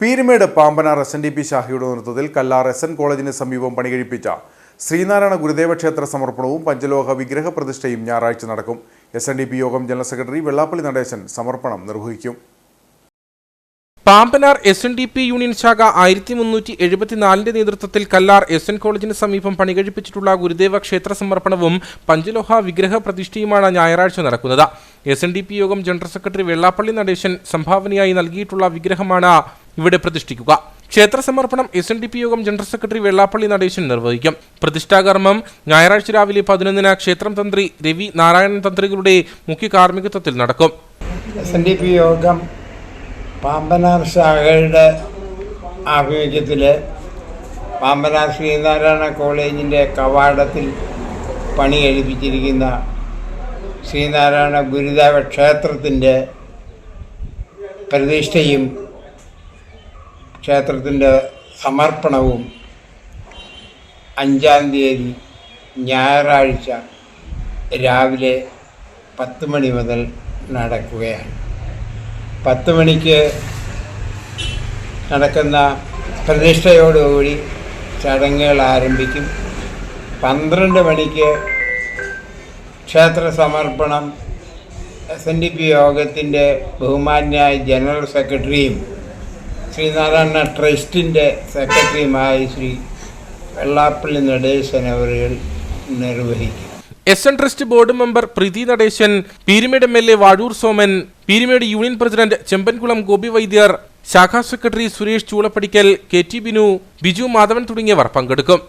Peermade Pambanar S N D P ശാഖയുടെ നേതൃത്വത്തിൽ Kallar S N കോളേജിന് സമീപം പണികഴിപ്പിച്ച ശ്രീനാരായണ ഗുരുദേവ ക്ഷേത്ര സമർപ്പണവും പഞ്ചലോഹ വിഗ്രഹ പ്രതിഷ്ഠയും ഞായറാഴ്ച നടക്കും. എസ് എൻ ഡി പി യോഗം ജനറൽ സെക്രട്ടറി വെള്ളാപ്പള്ളി നടേശൻ സമർപ്പണം നിർവഹിക്കും. Pambanar S N D P union ശാഖ ആയിരത്തി മുന്നൂറ്റി എഴുപത്തിനാലിന്റെ നേതൃത്വത്തിൽ കല്ലാർ എസ് എൻ കോളേജിന് സമീപം പണികഴിപ്പിച്ചിട്ടുള്ള ഗുരുദേവ ക്ഷേത്ര സമർപ്പണവും പഞ്ചലോഹ വിഗ്രഹ പ്രതിഷ്ഠയുമാണ് ഞായറാഴ്ച നടക്കുന്നത്. എസ് എൻ ഡി പി യോഗം ജനറൽ സെക്രട്ടറി വെള്ളാപ്പള്ളി നടേശൻ സംഭാവനയായി നൽകിയിട്ടുള്ള വിഗ്രഹമാണ് ഇവിടെ പ്രതിഷ്ഠിക്കുക. ക്ഷേത്ര സമർപ്പണം എസ് എൻ ഡി പി യോഗം ജനറൽ സെക്രട്ടറി വെള്ളാപ്പള്ളി നടേശൻ നിർവഹിക്കും. പ്രതിഷ്ഠാകർമ്മം ഞായറാഴ്ച രാവിലെ പതിനൊന്നിന് ക്ഷേത്രം തന്ത്രി രവി നാരായണൻ തന്ത്രികളുടെ മുഖ്യ കാർമ്മികത്വത്തിൽ നടക്കും. എസ് എൻ ഡി പി യോഗം പാമ്പനാർ ശാഖയുടെ ആഭിമുഖ്യത്തിൽ പാമ്പനാർ ശ്രീനാരായണ കോളേജിന്റെ കവാടത്തിൽ പണി കഴിപ്പിച്ചിരിക്കുന്ന ശ്രീനാരായണ ഗുരുദേവ ക്ഷേത്രത്തിന്റെ പ്രതിഷ്ഠയും ക്ഷേത്രത്തിന്റെ സമർപ്പണവും അഞ്ചാം തീയതി ഞായറാഴ്ച രാവിലെ പത്ത് മണി മുതൽ നടക്കുകയാണ്. പത്ത് മണിക്ക് നടക്കുന്ന പ്രതിഷ്ഠയോടുകൂടി ചടങ്ങുകൾ ആരംഭിക്കും. പന്ത്രണ്ട് മണിക്ക് ക്ഷേത്ര സമർപ്പണം എസ് എൻ ഡി പി യോഗത്തിന്റെ ബഹുമാന്യായ ജനറൽ സെക്രട്ടറിയും ശ്രീനാരായണ ട്രസ്റ്റിന്റെ സെക്രട്ടറിയുമായി ശ്രീ വെള്ളാപ്പള്ളി നടേശൻ അവരുകൾ നിർവഹിക്കും. S N trust board member Preethi Natesan Peermade M L A Vazhoor Soman Peermade union president Chembankulam Gopi Vaidyar ശാഖാ secretary Suresh Choolappadikkal K T Binu Biju Madhavan തുടങ്ങിയവർ പങ്കെടുക്കും.